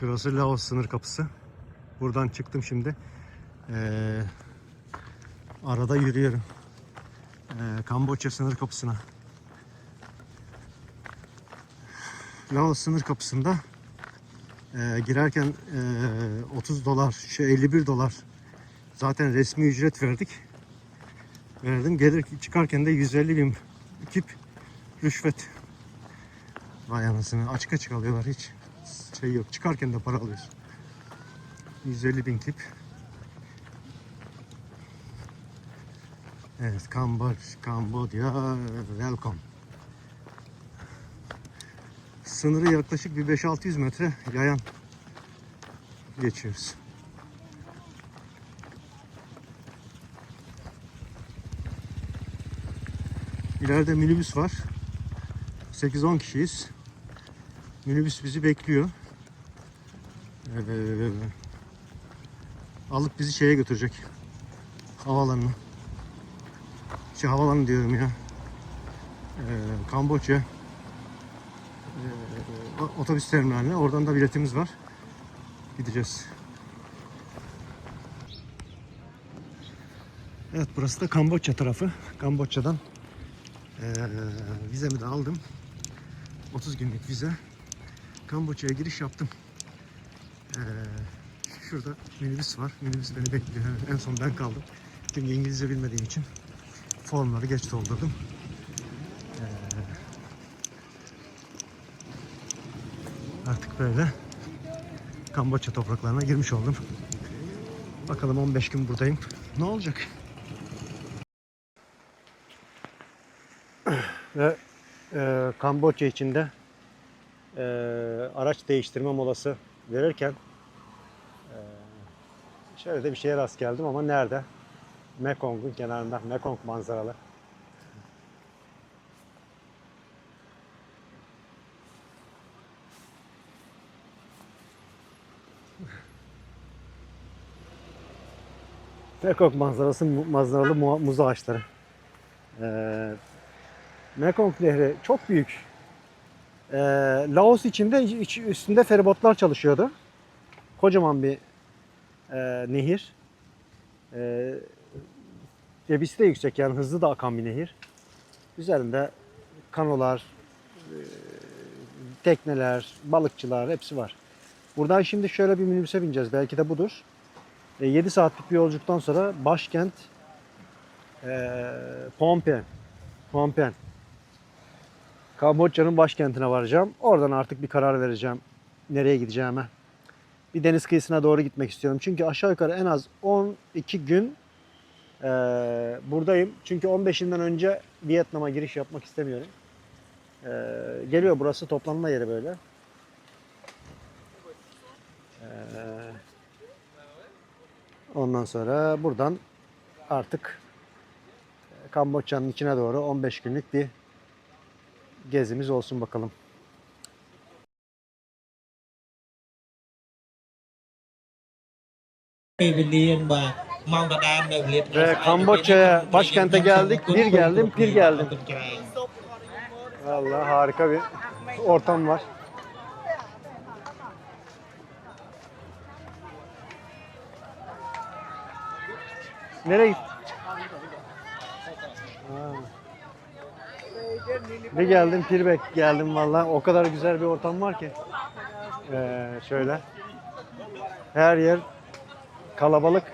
Şurası Laos sınır kapısı. Buradan çıktım şimdi. Ee, arada yürüyorum. Ee, Kamboçya sınır kapısına. Laos sınır kapısında e, girerken e, 30 dolar, şey 51 dolar zaten resmi ücret verdik. Verdim. Gelir çıkarken de 150 bin kip rüşvet. Vay anasını açık açık alıyorlar hiç şey yok. Çıkarken de para alıyorsun. 150 bin kip. Evet, Kamboç, Kamboçya, welcome. Sınırı yaklaşık bir 5-600 metre yayan geçiyoruz. İleride minibüs var. 8-10 kişiyiz. Minibüs bizi bekliyor. Ee, alıp bizi şeye götürecek. Havaalanına. Şey havaalanı diyorum ya. Ee, Kamboçya. Ee, otobüs terminaline. Oradan da biletimiz var. Gideceğiz. Evet burası da Kamboçya tarafı. Kamboçya'dan ee, vizemi de aldım. 30 günlük vize. Kamboçya'ya giriş yaptım. Ee, şurada minibüs var. Minibüs beni bekliyor. En son ben kaldım. Çünkü İngilizce bilmediğim için formları geç doldurdum. Ee, artık böyle Kamboçya topraklarına girmiş oldum. Bakalım 15 gün buradayım. Ne olacak? Ve e, Kamboçya içinde e, araç değiştirme molası verirken e, şöyle de bir şeye rast geldim ama nerede? Mekong'un kenarında Mekong manzaralı. Mekong manzarası manzaralı mu- muz ağaçları. Ee, Mekong Nehri çok büyük. Ee, Laos içinde iç- üstünde feribotlar çalışıyordu. Kocaman bir e, nehir. Ee, debisi de yüksek yani hızlı da akan bir nehir. Üzerinde kanolar, e, tekneler, balıkçılar hepsi var. Buradan şimdi şöyle bir minibüse bineceğiz. Belki de budur. E, 7 saatlik bir yolculuktan sonra başkent e, Phnom Penh. Phnom Penh. Kamboçya'nın başkentine varacağım. Oradan artık bir karar vereceğim. Nereye gideceğime. Bir deniz kıyısına doğru gitmek istiyorum. Çünkü aşağı yukarı en az 12 gün e, buradayım. Çünkü 15'inden önce Vietnam'a giriş yapmak istemiyorum. E, geliyor burası toplanma yeri böyle. E, ondan sonra buradan artık Kamboçya'nın içine doğru 15 günlük bir gezimiz olsun bakalım. Ve Kamboçya'ya başkente geldik. Bir geldim, pir geldim. Vallahi harika bir ortam var. Nereye gittin? Bir geldim Pirbek geldim valla. O kadar güzel bir ortam var ki. Ee, şöyle. Her yer kalabalık.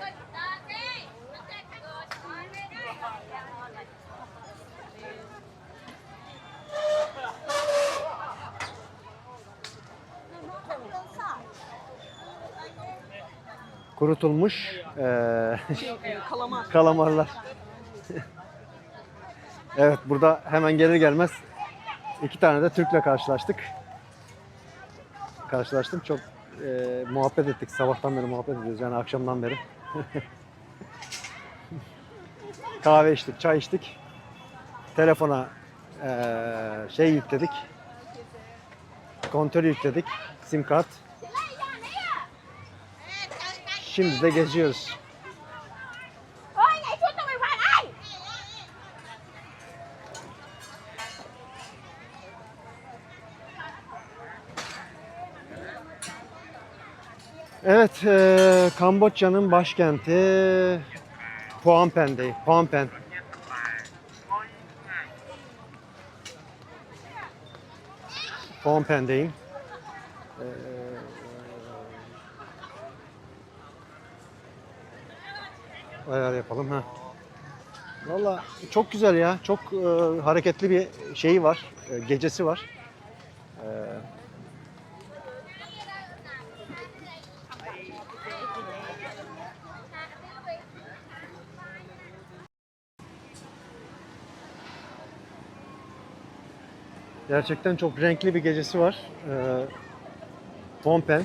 Kurutulmuş ee, Kalamar. kalamarlar. evet burada hemen gelir gelmez iki tane de Türk'le karşılaştık. Karşılaştım çok e, muhabbet ettik sabahtan beri muhabbet ediyoruz yani akşamdan beri. Kahve içtik, çay içtik. Telefona e, şey yükledik. Kontör yükledik. Sim kart. Şimdi de geziyoruz. Evet, e, Kamboçya'nın başkenti Phnom Penh'deyim. Phnom Penh. Phnom Penh'deyim. Ee, ayar yapalım ha. Valla çok güzel ya. Çok e, hareketli bir şeyi var. e, gecesi var. Gerçekten çok renkli bir gecesi var. Ee, Phnom Penh.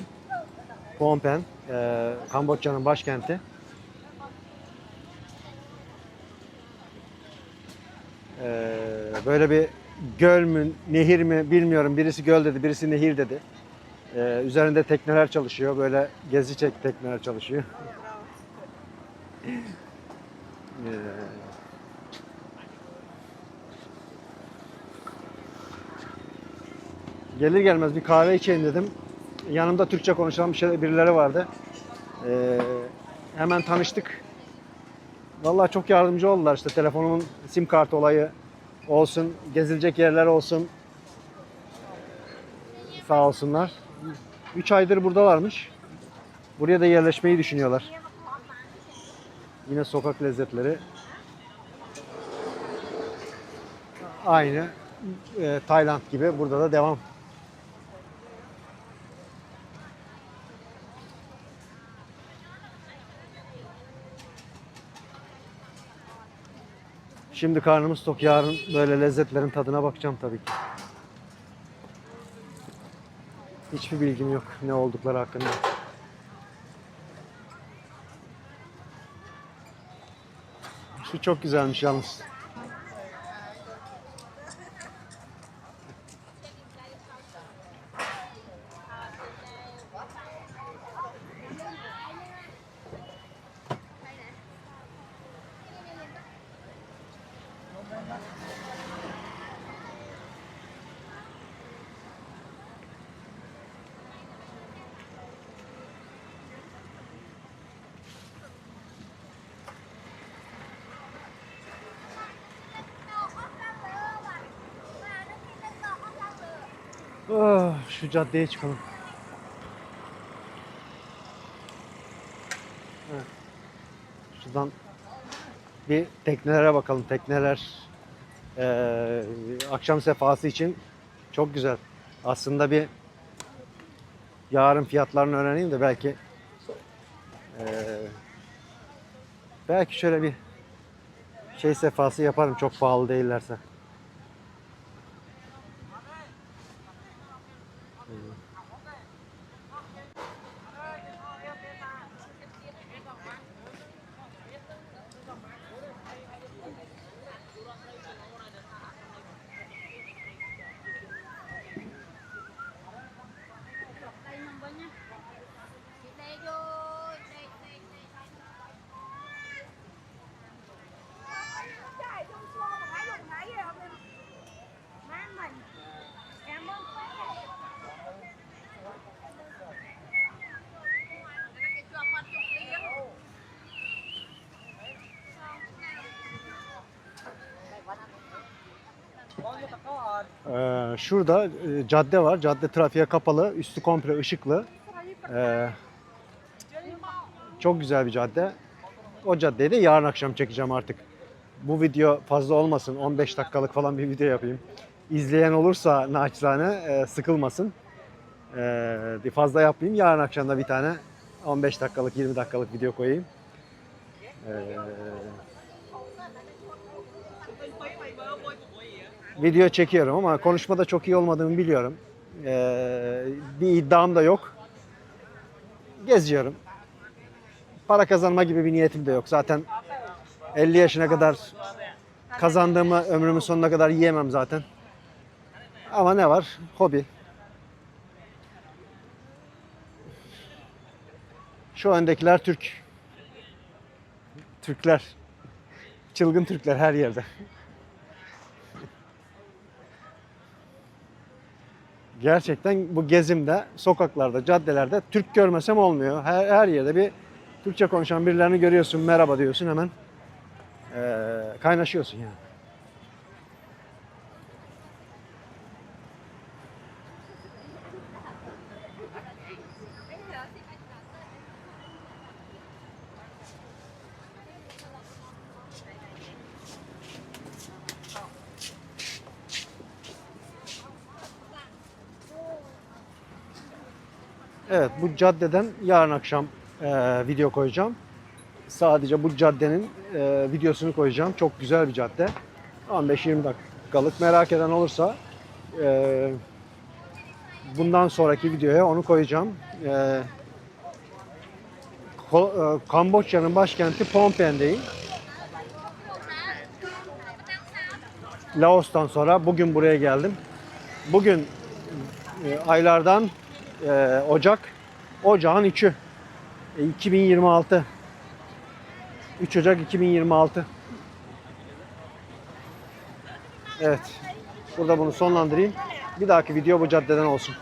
Phnom Penh, e, Kamboçya'nın başkenti. Ee, böyle bir göl mü, nehir mi bilmiyorum. Birisi göl dedi, birisi nehir dedi. Ee, üzerinde tekneler çalışıyor. Böyle gezi çek tekneler çalışıyor. Ee, Gelir gelmez bir kahve içeyim dedim. Yanımda Türkçe konuşan bir şey, birileri vardı. Ee, hemen tanıştık. Vallahi çok yardımcı oldular işte telefonumun sim kart olayı olsun, gezilecek yerler olsun. Sağ olsunlar. 3 aydır buradalarmış. Buraya da yerleşmeyi düşünüyorlar. Yine sokak lezzetleri. Aynı e, Tayland gibi burada da devam. Şimdi karnımız tok. Yarın böyle lezzetlerin tadına bakacağım tabii ki. Hiçbir bilgim yok ne oldukları hakkında. Şu çok güzelmiş yalnız. Ah, şu caddeye çıkalım. Şuradan bir teknelere bakalım. Tekneler eee, akşam sefası için çok güzel. Aslında bir yarın fiyatlarını öğreneyim de belki eee, belki şöyle bir şey sefası yaparım çok pahalı değillerse. Ee, şurada e, cadde var. Cadde trafiğe kapalı. Üstü komple ışıklı. Ee, çok güzel bir cadde. O caddeyi de yarın akşam çekeceğim artık. Bu video fazla olmasın. 15 dakikalık falan bir video yapayım. İzleyen olursa naçizane e, sıkılmasın. Ee, fazla yapmayayım. Yarın akşam da bir tane 15 dakikalık 20 dakikalık video koyayım. Ee, video çekiyorum ama konuşmada çok iyi olmadığımı biliyorum. Ee, bir iddiam da yok. Geziyorum. Para kazanma gibi bir niyetim de yok. Zaten 50 yaşına kadar kazandığımı ömrümün sonuna kadar yiyemem zaten. Ama ne var? Hobi. Şu öndekiler Türk. Türkler. Çılgın Türkler her yerde. Gerçekten bu gezimde, sokaklarda, caddelerde Türk görmesem olmuyor. Her, her yerde bir Türkçe konuşan birilerini görüyorsun, merhaba diyorsun hemen. Ee, kaynaşıyorsun yani. Evet bu caddeden yarın akşam e, video koyacağım. Sadece bu caddenin e, videosunu koyacağım. Çok güzel bir cadde. 15-20 dakikalık merak eden olursa e, bundan sonraki videoya onu koyacağım. E, Ko- e, Kamboçya'nın başkenti Phnom Penh'deyim. Laos'tan sonra bugün buraya geldim. Bugün e, aylardan e, Ocak, Ocağın 3'ü. E, 2026. 3 Ocak 2026. Evet. Burada bunu sonlandırayım. Bir dahaki video bu caddeden olsun.